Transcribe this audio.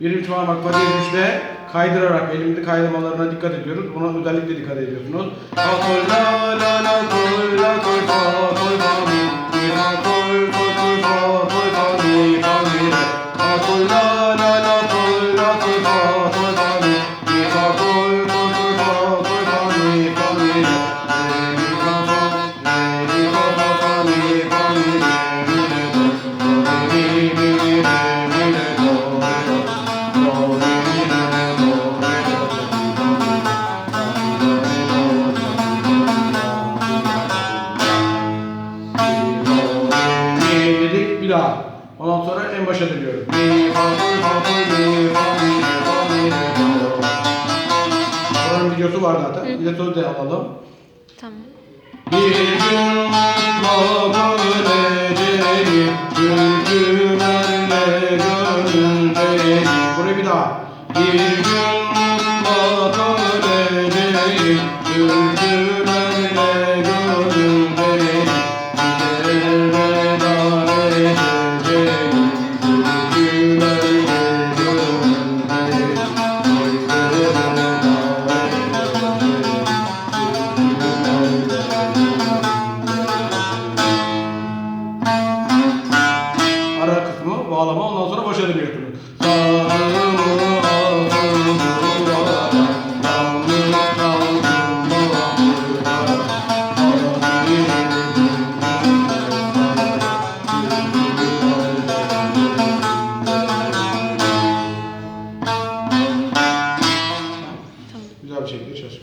Birinci parmak body güçle kaydırarak elimde kaydırmalarına dikkat ediyoruz. Buna özellikle dikkat ediyorsunuz. Kontrolde daha. Ondan sonra en başa dönüyorum. Bunun videosu var zaten. Bir de sözü de alalım. Tamam. Bir gün baba öleceğim Çünkü benle gönlüm Burayı bir daha Bir gün baba bağlama ondan sonra başarı bir. Güzel bir şekilde çalışıyor.